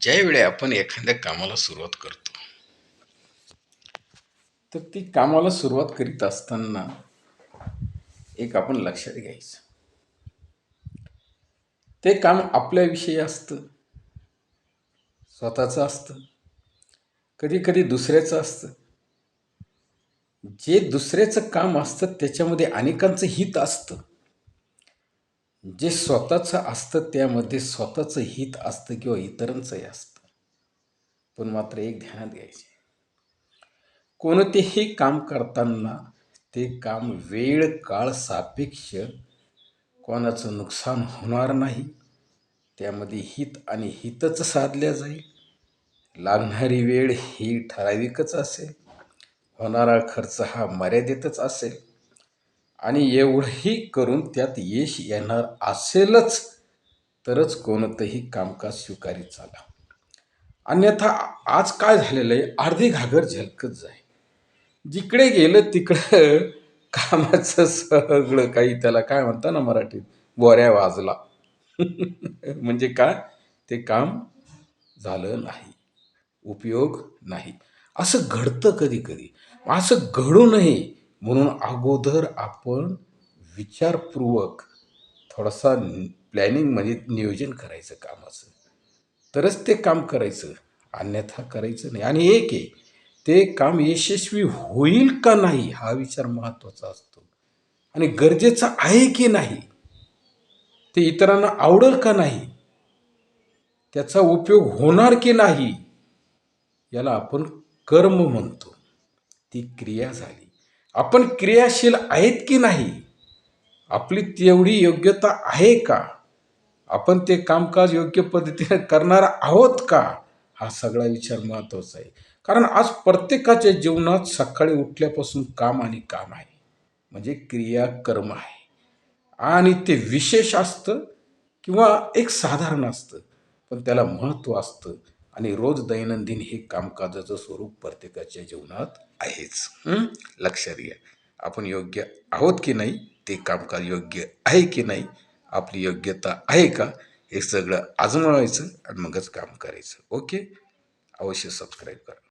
ज्यावेळी आपण एखाद्या कामाला सुरुवात करतो. तर ती कामाला सुरुवात करीत असताना एक आपण लक्षात घ्यायचं. ते काम आपल्याविषयी असतं. स्वतःचं असतं. कधी कधी दुसऱ्याचं असतं. जे दुसऱ्याचं काम असतं त्याच्यामध्ये अनेकांचं हित असतं. जे स्वतःचं असतं त्यामध्ये स्वतःचं हित असतं किंवा इतरांचंही असतं. पण मात्र एक ध्यानात घ्यायचे. कोणतेही काम करताना ते काम वेळ काळ सापेक्ष कोणाचं नुकसान होणार नाही. त्यामध्ये हित आणि हितच साधल्या जाईल. लागणारी वेळ ही ठराविकच असेल. होणारा खर्च हा मर्यादितच असेल. आणि एवढंही करून त्यात यश येणार असेलच तरच कोणतंही कामकाज स्वीकारित झाला अन्यथा आज काय झालेलं आहे? अर्धी घागर झलकत जाय जिकडे गेलं तिकडं कामाचं सगळं काही त्याला काय म्हणता ना मराठीत? बोऱ्या वाजला. म्हणजे काय? ते काम झालं नाही. उपयोग नाही. असं घडतं कधी कधी. असं घडू नये. म्हणून अगोदर आपण विचारपूर्वक थोडासा प्लॅनिंगमध्ये म्हणजे नियोजन करायचं कामाचं. तरच ते काम करायचं अन्यथा करायचं नाही. आणि एक आहे ते काम यशस्वी होईल का नाही हा विचार महत्त्वाचा असतो. आणि गरजेचं आहे की नाही ते इतरांना आवडेल का नाही त्याचा उपयोग होणार की नाही याला आपण कर्म म्हणतो. ती क्रिया झाली. आपण क्रियाशील आहेत की नाही? आपली तेवढी योग्यता आहे का? आपण ते कामकाज योग्य पद्धतीने करणार आहोत का? हा सगळा विचार महत्त्वाचा आहे. कारण आज प्रत्येकाच्या जीवनात सकाळी उठल्यापासून काम आणि काम आहे. म्हणजे क्रिया कर्म आहे. आणि ते विशेष असतं किंवा एक साधारण असतं. पण त्याला महत्त्व असतं. आणि रोज दैनंदिन हे कामकाजाचं स्वरूप प्रत्येकाच्या जीवनात आहेच. लक्षात घ्या. आपण योग्य आहोत की नाही ते कामकाज योग्य आहे की नाही आपली योग्यता आहे का हे सगळं आजमावायचं आणि मगच काम करायचं. ओके? अवश्य सबस्क्राईब करा.